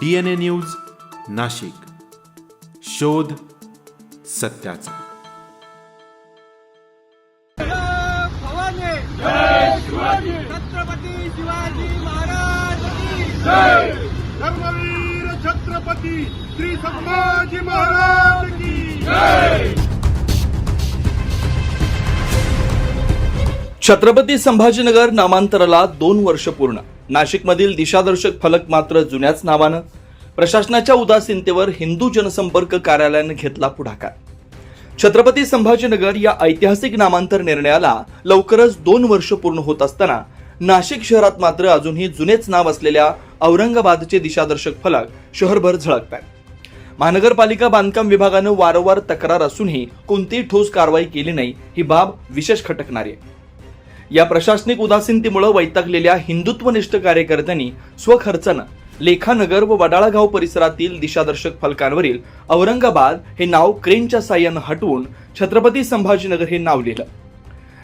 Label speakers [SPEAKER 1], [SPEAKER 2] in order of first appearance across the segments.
[SPEAKER 1] D N A news Nashik. शोध सत्याचा.
[SPEAKER 2] छत्रपती शिवाजी महाराज
[SPEAKER 3] धर्मवीर छत्रपती श्री संभाजी महाराज की
[SPEAKER 4] छत्रपती संभाजीनगर नामांतराला दोन वर्ष पूर्ण. नाशिकमधील दिशादर्शक फलक मात्र जुन्याच नावानं. प्रशासनाच्या उदासीनतेवर हिंदू जनसंपर्क कार्यालयानं घेतला पुढाकार. छत्रपती संभाजीनगर या ऐतिहासिक नामांतर निर्णयाला लवकरच दोन वर्ष पूर्ण होत असताना नाशिक शहरात मात्र अजूनही जुनेच नाव असलेल्या औरंगाबादचे दिशादर्शक फलक शहरभर झळकत आहेत महानगरपालिका बांधकाम विभागानं वारंवार तक्रार असूनही कोणतीही ठोस कारवाई केली नाही ही बाब विशेष खटकणारी आहे. या प्रशासनिक उदासीनतेमुळे वैतागलेल्या हिंदुत्वनिष्ठ कार्यकर्त्यांनी स्वखर्चानं लेखानगर व वडाळागाव परिसरातील दिशादर्शक फलकांवरील औरंगाबाद हे नाव क्रेनच्या साह्यानं हटवून छत्रपती संभाजीनगर हे नाव लिहिलं.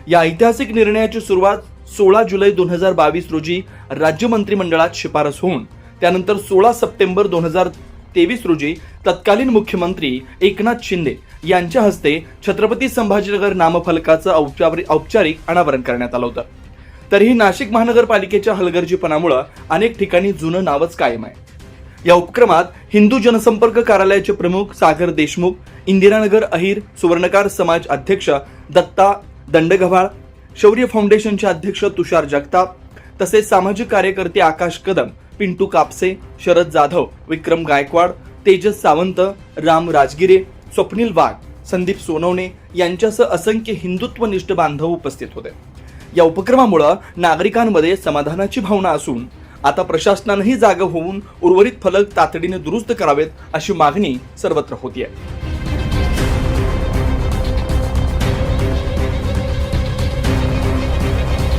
[SPEAKER 4] या ऐतिहासिक निर्णयाची सुरुवात सोळा जुलै दोन हजार बावीस रोजी राज्य मंत्रिमंडळात शिफारस होऊन त्यानंतर सोळा सप्टेंबर दोन हजार तेवीस रोजी तत्कालीन मुख्यमंत्री एकनाथ शिंदे यांच्या हस्ते छत्रपती संभाजीनगर नामफलकाचं औपचारिक औपचारिक अनावरण करण्यात आलं होतं. तरीही नाशिक महानगरपालिकेच्या हलगर्जीपणामुळं अनेक ठिकाणी जुनं नावच कायम आहे. या उपक्रमात हिंदू जनसंपर्क कार्यालयाचे प्रमुख सागर देशमुख इंदिरानगर अहिर सुवर्णकार समाज अध्यक्ष दत्ता दंडगव्हाळ शौर्य फाउंडेशनचे अध्यक्ष तुषार जगताप तसेच सामाजिक कार्यकर्ते आकाश कदम पिंटू कापसे शरद जाधव विक्रम गायकवाड तेजस सावंत राम राजगिरे स्वप्नील वाघ संदीप सोनवणे यांच्यासह असंख्य हिंदुत्वनिष्ठ बांधव उपस्थित होते. या उपक्रमामुळं नागरिकांमध्ये समाधानाची भावना असून आता प्रशासनानंही जागा होऊन उर्वरित फलक तातडीने दुरुस्त करावेत अशी मागणी सर्वत्र होती आहे